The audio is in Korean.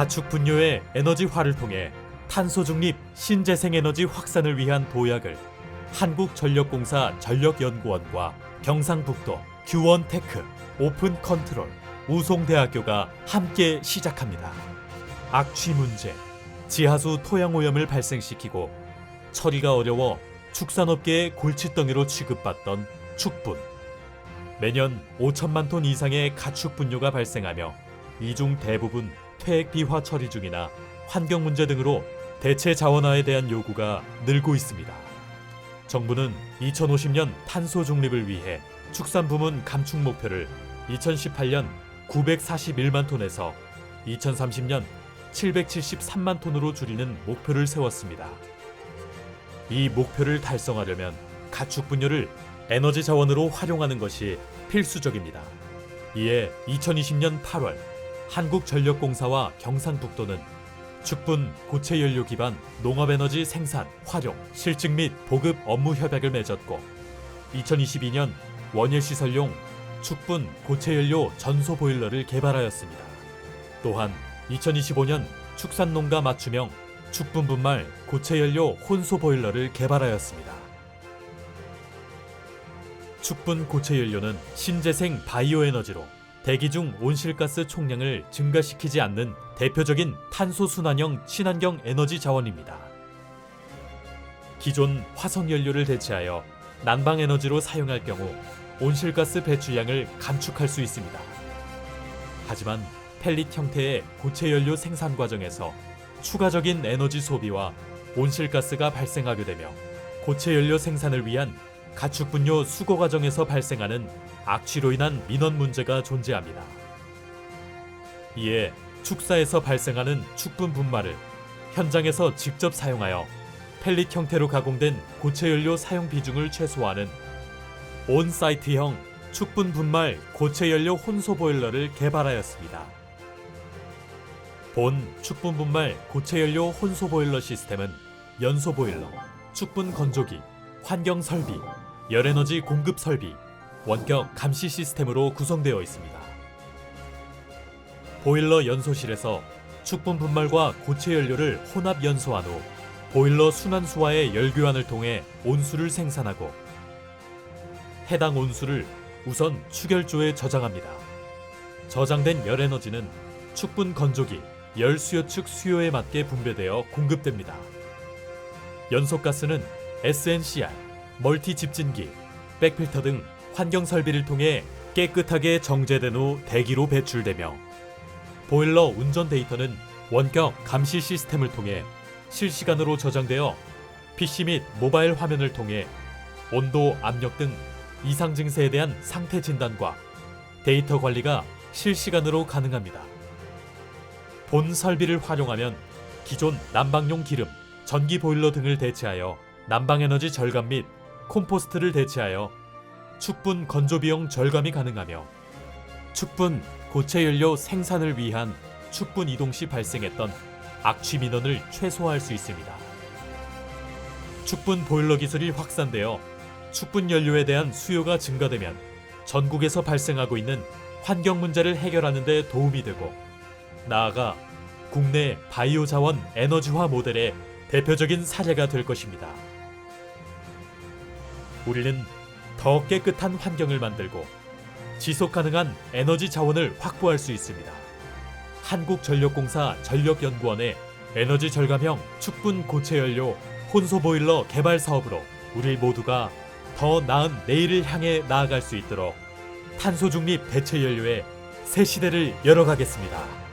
가축 분뇨의 에너지화를 통해 탄소 중립 신재생 에너지 확산을 위한 도약을 한국전력공사 전력연구원과 경상북도 규원테크 오픈 컨트롤 우송대학교가 함께 시작합니다. 악취 문제, 지하수 토양 오염을 발생시키고 처리가 어려워 축산업계의 골칫덩이로 취급받던 축분. 매년 5천만 톤 이상의 가축 분뇨가 발생하며 이중 대부분 퇴액 비화 처리 중이나 환경 문제 등으로 대체 자원화에 대한 요구가 늘고 있습니다. 정부는 2050년 탄소 중립을 위해 축산 부문 감축 목표를 2018년 941만 톤에서 2030년 773만 톤으로 줄이는 목표를 세웠습니다. 이 목표를 달성하려면 가축 분뇨를 에너지 자원으로 활용하는 것이 필수적입니다. 이에 2020년 8월 한국전력공사와 경상북도는 축분 고체 연료 기반 농업 에너지 생산, 활용, 실증 및 보급 업무 협약을 맺었고 2022년 원예 시설용 축분 고체 연료 전소 보일러를 개발하였습니다. 또한 2025년 축산농가 맞춤형 축분 분말 고체 연료 혼소 보일러를 개발하였습니다. 축분 고체 연료는 신재생 바이오 에너지로 대기 중 온실가스 총량을 증가시키지 않는 대표적인 탄소 순환형 친환경 에너지 자원입니다. 기존 화석 연료를 대체하여 난방 에너지로 사용할 경우 온실가스 배출량을 감축할 수 있습니다. 하지만 펠릿 형태의 고체 연료 생산 과정에서 추가적인 에너지 소비와 온실가스가 발생하게 되며 고체 연료 생산을 위한 가축 분뇨 수거 과정에서 발생하는 악취로 인한 민원 문제가 존재합니다. 이에 축사에서 발생하는 축분 분말을 현장에서 직접 사용하여 펠릿 형태로 가공된 고체 연료 사용 비중을 최소화하는 온사이트형 축분 분말 고체 연료 혼소 보일러를 개발하였습니다. 본 축분 분말 고체 연료 혼소 보일러 시스템은 연소 보일러, 축분 건조기, 환경 설비, 열에너지 공급 설비, 원격 감시 시스템으로 구성되어 있습니다. 보일러 연소실에서 축분 분말과 고체 연료를 혼합 연소한 후 보일러 순환수와의 열교환을 통해 온수를 생산하고 해당 온수를 우선 추결조에 저장합니다. 저장된 열 에너지는 축분 건조기, 열 수요 측 수요에 맞게 분배되어 공급됩니다. 연소가스는 SNCR, 멀티 집진기, 백필터 등 환경 설비를 통해 깨끗하게 정제된 후 대기로 배출되며 보일러 운전 데이터는 원격 감시 시스템을 통해 실시간으로 저장되어 PC 및 모바일 화면을 통해 온도, 압력 등 이상 증세에 대한 상태 진단과 데이터 관리가 실시간으로 가능합니다. 본 설비를 활용하면 기존 난방용 기름, 전기 보일러 등을 대체하여 난방 에너지 절감 및 콤포스트를 대체하여 축분 건조 비용 절감이 가능하며 축분 고체 연료 생산을 위한 축분 이동 시 발생했던 악취 민원을 최소화할 수 있습니다. 축분 보일러 기술이 확산되어 축분 연료에 대한 수요가 증가되면 전국에서 발생하고 있는 환경 문제를 해결하는 데 도움이 되고 나아가 국내 바이오 자원 에너지화 모델의 대표적인 사례가 될 것입니다. 우리는 더 깨끗한 환경을 만들고 지속 가능한 에너지 자원을 확보할 수 있습니다. 한국전력공사 전력연구원의 에너지 절감형 축분 고체 연료 혼소 보일러 개발 사업으로 우리 모두가 더 나은 내일을 향해 나아갈 수 있도록 탄소 중립 대체 연료의 새 시대를 열어가겠습니다.